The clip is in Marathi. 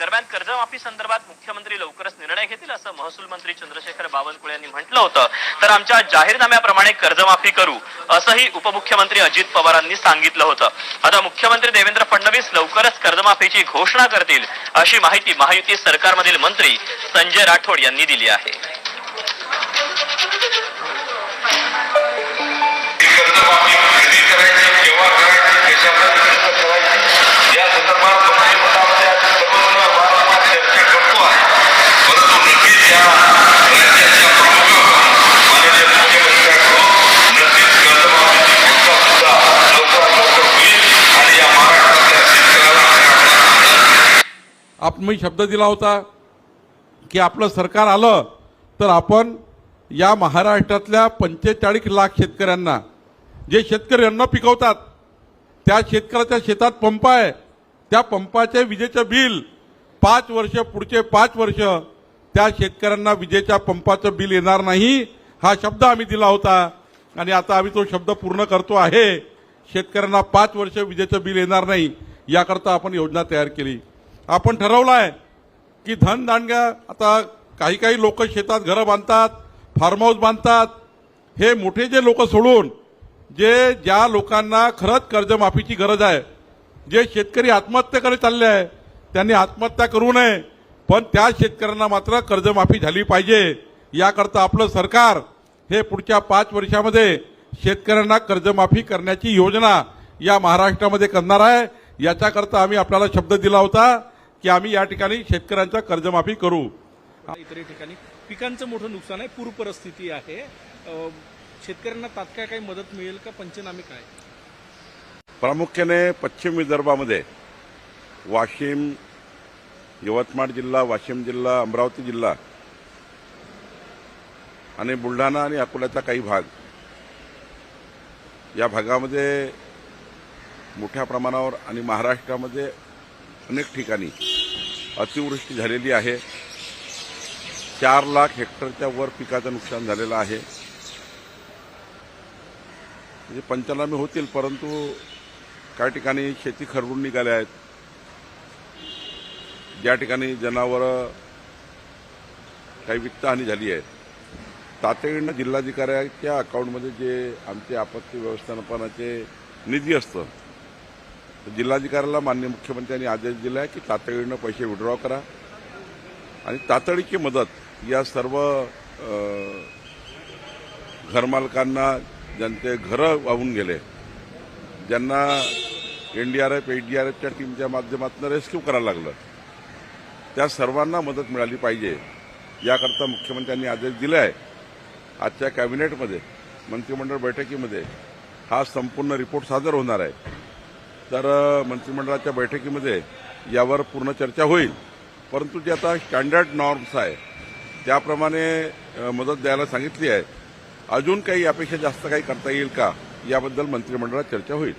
दरम्यान कर्जमाफी संदर्भात मुख्यमंत्री लवकरच निर्णय घेतील असं महसूल मंत्री चंद्रशेखर बावनकुळे यांनी म्हटलं होतं. तर आमच्या जाहीरनाम्याप्रमाणे कर्जमाफी करू असंही उपमुख्यमंत्री अजित पवारांनी सांगितलं होतं. आता मुख्यमंत्री देवेंद्र फडणवीस लवकरच कर्जमाफीची घोषणा करतील अशी माहिती महायुती सरकारमधील मंत्री संजय राठोड यांनी दिली आहे. कर्जमाफी आप मी शब्द दिला होता की आपलं सरकार आलं तर आपण या महाराष्ट्रातल्या पंचेचाळीस लाख शेतकऱ्यांना जे शेतकरी अन्न पिकवतात त्या शेतकऱ्याच्या शेतात पंप आहे. त्या पंपाचे विजेचं बिल पाच वर्ष पुढचे पाच वर्ष त्या शेतकऱ्यांना विजेच्या पंपाचं बिल येणार नाही हा शब्द आम्ही दिला होता. आणि आता आम्ही तो शब्द पूर्ण करतो आहे. शेतकऱ्यांना पाच वर्ष विजेचं बिल येणार नाही याकरता आपण योजना तयार केली. आपण ठरवलं आहे की धनदांडग्या आता काही काही लोक शेतात घरं बांधतात फार्म हाऊस बांधतात. हे मोठे जे लोक सोडून जे ज्या लोकांना खरंच कर्जमाफीची गरज आहे जे शेतकरी आत्महत्येकडे चालले आहे त्यांनी आत्महत्या करू नये. पण त्या शेतकऱ्यांना मात्र कर्जमाफी झाली पाहिजे. याकरता आपलं सरकार हे पुढच्या पाच वर्षामध्ये शेतकऱ्यांना कर्जमाफी करण्याची योजना या महाराष्ट्रामध्ये करणार आहे. याच्याकरता आम्ही आपल्याला शब्द दिला होता की आम्ही या ठिकाणी शेतकऱ्यांच्या कर्जमाफी करू. इतर ठिकाणी पिकांचं मोठं नुकसान आहे पूर परिस्थिती आहे. शेतकऱ्यांना तात्काळ काही मदत मिळेल का? पंचनामे काय? प्रामुख्याने पश्चिम विदर्भामध्ये वाशिम यवतमाळ जिल्हा वाशिम जिल्हा अमरावती जिल्हा आणि बुलढाणा आणि अकोल्याचा काही भाग. या भागामध्ये मोठ्या प्रमाणावर आणि महाराष्ट्रामध्ये अनेक ठिकाणी अतिवृष्टी झालेली आहे. चार लाख हेक्टरच्या वर पिकाचं नुकसान झालेलं आहे. म्हणजे पंचनामे होतील परंतु काही ठिकाणी शेती खरडून निघाल्या आहेत. ज्या ठिकाणी जनावरं काही वित्तहानी झाली आहे. तातडीनं जिल्हाधिकाऱ्याच्या अकाउंटमध्ये जे आमचे आपत्ती व्यवस्थापनाचे निधी असतं जिल्हाधिकाऱ्याला मान्य मुख्यमंत्र्यांनी आदेश दिला आहे की तातडीनं पैसे विड्रॉ करा. आणि तातडीची मदत या सर्व घरमालकांना ज्यांचे घरं वाहून गेले ज्यांना एनडीआरएफ एचडीआरएफच्या टीमच्या माध्यमातून रेस्क्यू करायला लागलं त्या सर्वांना मदत मिळाली पाहिजे. याकरता मुख्यमंत्र्यांनी आदेश दिले आहे आजच्या कॅबिनेटमध्ये मंत्रिमंडळ बैठकीमध्ये हा संपूर्ण रिपोर्ट सादर होणार आहे. तर मंत्रिमंडळाच्या बैठकीमध्ये यावर पूर्ण चर्चा होईल. परंतु जे आता स्टँडर्ड नॉर्म्स आहे त्याप्रमाणे मदत द्यायला सांगितली आहे. अजून काही यापेक्षा जास्त काही करता येईल का? याबद्दल मंत्रिमंडळात चर्चा होईल.